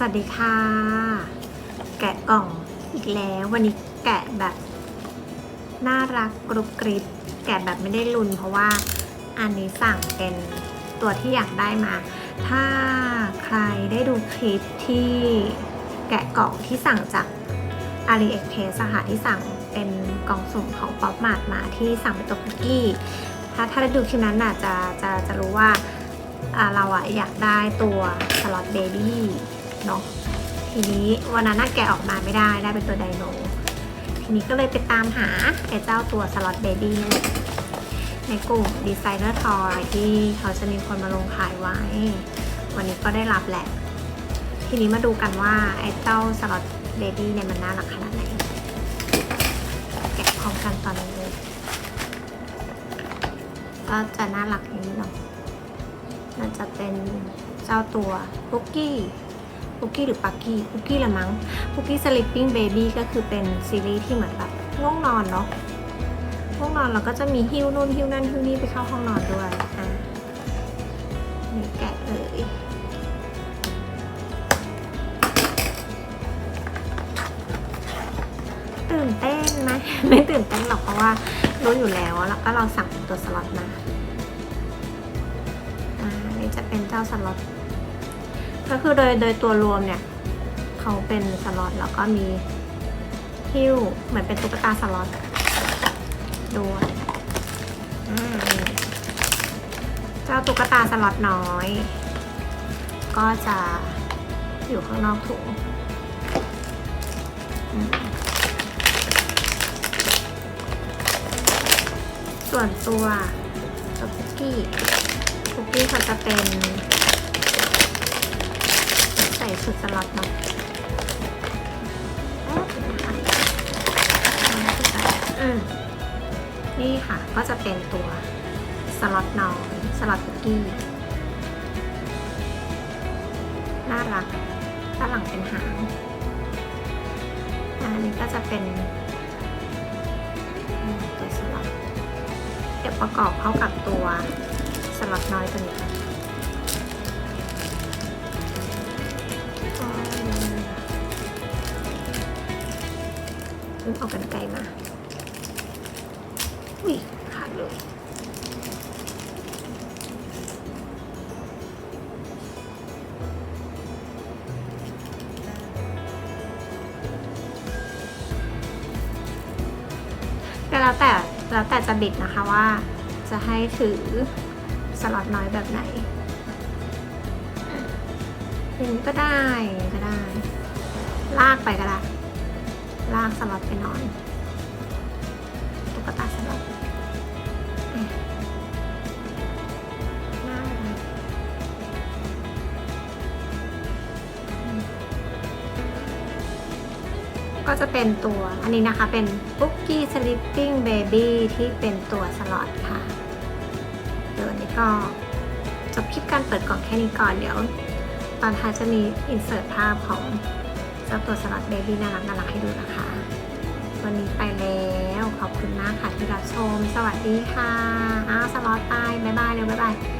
สวัสดีค่ะ แกะกล่องอีกแล้ววันนี้แกะแบบน่ารักกรุบกริบแกะแบบไม่ได้ลุนเพราะว่าอันนี้สั่งเป็นตัวที่อยากได้มา ถ้าใครได้ดูคลิปที่แกะกล่องที่สั่งจาก AliExpress อะค่ะที่สั่งเป็นกล่องสุ่มของป๊อปมาร์ทมาที่สั่งเป็นตัวคุกกี้ ถ้าถ้าได้ดูคลิปนั้นน่ะจะจะจะรู้ว่าเราอะอยากได้ตัวสล็อตเบบี้ เนาะทีนี้วันนั้นน่ะแกะออกมาไม่ได้ได้เป็นตัวไดโนทีนี้ก็เลยไปตามหาไอ้เจ้าตัวสล็อตเบบี้นี่แหละในกลุ่มดีไซเนอร์ทอยที่เขาจะมีคนมาลงขายไว้ วันนี้ก็ได้รับแหละ ทีนี้มาดูกันว่าไอ้เจ้าสล็อตเบบี้เนี่ยมันน่ารักขนาดไหน แกะพร้อมกันตอนนี้เลยก็จะน่ารักอย่างนี้เนาะมันจะเป็นเจ้าตัวปุกกี้ ปุกกี้หรือปักกี้ปุกกี้ละมั้งปุกกี้ sleeping baby ก็คือเป็นซีรีส์ที่เหมือนแบบง่วงนอนเนาะง่วงนอนเราก็จะมีหิ้วนู่นหิ้วนั่นหิ้วนี่ไปเข้าห้องนอนด้วยอะนี่แกะเลยตื่นเต้นไหมไม่ตื่นเต้นหรอกเพราะว่ารู้อยู่แล้วแล้วก็เราสั่งตัวสล็อตมาอ่าอันนี่จะเป็นเจ้าสล็อต ก็คือโดยโดยตัวรวมเนี่ยเขาเป็นสล็อตแล้วก็มีฮิ้วเหมือนเป็นตุ๊กตาสล็อตด้วยเจ้าตุ๊กตาสล็อตน้อย ก็จะอยู่ข้างนอกถุงส่วนตัวคุกกี้คุกกี้เขาจะเป็น ส่สุดสล็อตเนาะอืมนี่ค่ะก็จะเป็นตัวสล็อตนอยสล็อตคุกกี้ น่ารักด้านหลังเป็นหางอันนี้ก็จะเป็นตัวสล็อตเดี๋ยวประกอบเข้ากับตัวสลัดน้อยตัวนี้ ค่ะก็เอากันไกลมาอุ้ยขาดเลยก็แล้วแต่แล้วแต่จะบิดนะคะว่าจะให้ถือสล็อตน้อยแบบไหน อย่างนี้ก็ได้อย่างนี้ก็ได้ ลากไปก็ได้ ลากสล็อตไปนอนตุ๊กตาสล็อตอะน่ารักอืมก็จะเป็นตัวอันนี้นะคะเป็น b o o k i e Sleeping Baby ที่เป็นตัวสล็อตค่ะ เดี๋ยวนี้ก็จบคลิปการเปิดกล่องแค่นี้ก่อนเดี๋ยว ตอนท้ายจะมีอินเสิร์ตภาพของเจ้าตัวสล็อตเบบี้น่ารักน่ารักให้ดูนะคะ วันนี้ไปแล้วขอบคุณมากค่ะที่รับชม สวัสดีค่ะ อ้าวสล็อตไปบ๊ายบายเร็วบ๊ายบายบ๊ายบาย